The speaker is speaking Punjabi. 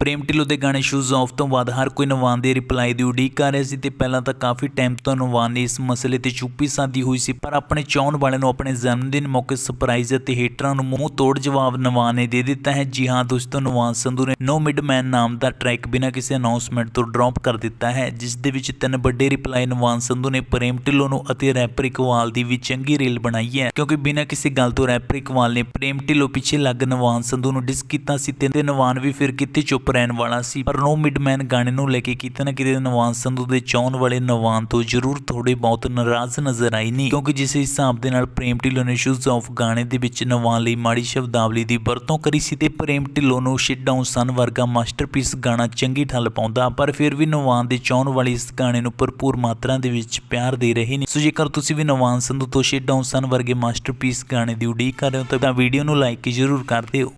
ਪ੍ਰੇਮ ਢਿੱਲੋਂ ਦੇ ਗਾਣੇ ਸ਼ੂਜ਼ ਆਫ ਤੋਂ ਬਾਅਦ ਹਰ ਕੋਈ ਨਵਾਨ ਦੇ ਰਿਪਲਾਈ ਦੀ ਉਡੀਕ ਕਰ ਰਿਹਾ ਸੀ ਤੇ ਪਹਿਲਾਂ ਤਾਂ ਕਾਫੀ ਟਾਈਮ ਤੋਂ ਨਵਾਨ ਨੇ ਇਸ ਮਸਲੇ ਤੇ ਚੁੱਪੀ ਸਾਦੀ ਹੋਈ ਸੀ, ਪਰ ਆਪਣੇ ਚਾਹਣ ਵਾਲਿਆਂ ਨੂੰ ਆਪਣੇ ਜਨਮ ਦਿਨ ਮੌਕੇ ਸਰਪ੍ਰਾਈਜ਼ ਅਤੇ ਹੇਟਰਾਂ ਨੂੰ ਮੂੰਹ ਤੋੜ ਜਵਾਬ ਨਵਾਨ ਨੇ ਦੇ ਦਿੱਤਾ ਹੈ। ਜੀ ਹਾਂ, ਦੋਸਤੋ ਨਵਾਨ ਸੰਧੂ ਨੇ ਨੋ ਮਿਡਮੈਨ ਨਾਮ ਦਾ ਟਰੈਕ ਬਿਨਾਂ ਕਿਸੇ ਅਨਾਉਂਸਮੈਂਟ ਤੋਂ ਡ੍ਰੌਪ ਕਰ ਦਿੱਤਾ ਹੈ, ਜਿਸ ਦੇ ਵਿੱਚ ਤਿੰਨ ਵੱਡੇ ਰਿਪਲਾਈ ਨਵਾਨ ਸੰਧੂ ਨੇ ਪ੍ਰੇਮ ਢਿੱਲੋਂ ਨੂੰ ਅਤੇ ਰੈਪਰ ਇਕਵਾਲ ਦੀ ਵੀ ਚੰਗੀ ਰੀਲ ਬਣਾਈ ਹੈ, ਕਿਉਂਕਿ ਬਿਨਾਂ ਕਿਸੇ ਗੱਲ ਤੋਂ ਰੈਪਰ ਇਕਵਾਲ ਨੇ ਪ੍ਰੇਮ ਢਿੱਲੋਂ ਪਿੱਛੇ ਲੱਗ ਨਵਾਨ ਸੰਧੂ ਨੂੰ ਡਿਸ ਕੀਤਾ ਸੀ ਤੇ ਨਵਾਨ ਵੀ ਫਿਰ ਕਿਤੇ ਚੁੱਪ ਰਹਿਣ ਵਾਲਾ ਸੀ, ਪਰ ਨੋ ਮਿਡਮੈਨ ਗਾਣੇ ਨੂੰ ਲੈ ਕੇ ਕਿਤੇ ਨਾ ਕਿਤੇ ਨਵਾਨ ਸੰਧੂ ਦੇ ਚਾਹਣ ਵਾਲੇ ਨਵਾਨ ਤੋਂ ਜ਼ਰੂਰ ਥੋੜੇ ਬਹੁਤ ਨਾਰਾਜ਼ ਨਜ਼ਰ ਆਈ ਨਹੀਂ ਕਿਉਂਕਿ ਜਿਸ ਹਿਸਾਬ ਦੇ ਨਾਲ ਪ੍ਰੇਮ ਢਿੱਲੋਂ ਨੇ ਸ਼ੂਜ਼ ਆਫ ਗਾਣੇ ਦੇ ਵਿੱਚ ਨਵਾਨ ਲਈ ਮਾੜੀ ਸ਼ਬਦਾਵਲੀ ਦੀ ਵਰਤੋਂ ਕਰੀ ਸੀ ਤੇ ਪ੍ਰੇਮ ਢਿੱਲੋਂ ਨੂੰ ਸ਼ਿਟ ਡਾਊਨ ਸਨ ਵਰਗਾ ਮਾਸਟਰਪੀਸ ਗਾਣਾ ਚੰਗੀ ਠੱਲ ਪਾਉਂਦਾ, ਪਰ ਫਿਰ ਵੀ ਨਵਾਨ ਦੇ ਚਾਹਣ ਵਾਲੇ ਇਸ ਗਾਣੇ ਨੂੰ ਭਰਪੂਰ ਮਾਤਰਾ ਦੇ ਵਿੱਚ ਪਿਆਰ ਦੇ ਰਹੇ ਨੇ। ਸੋ ਜੇਕਰ ਤੁਸੀਂ ਵੀ ਨਵਾਨ ਸੰਧੂ ਤੋਂ ਸ਼ਿਟ ਡਾਊਨ ਸਨ ਵਰਗੇ ਮਾਸਟਰਪੀਸ ਗਾਣੇ ਦੀ ਉਡੀਕ ਕਰ ਰਹੇ ਹੋ ਤਾਂ ਵੀਡੀਓ ਨੂੰ ਲਾਈਕ ਜ਼ਰੂਰ ਕਰ ਦਿਓ।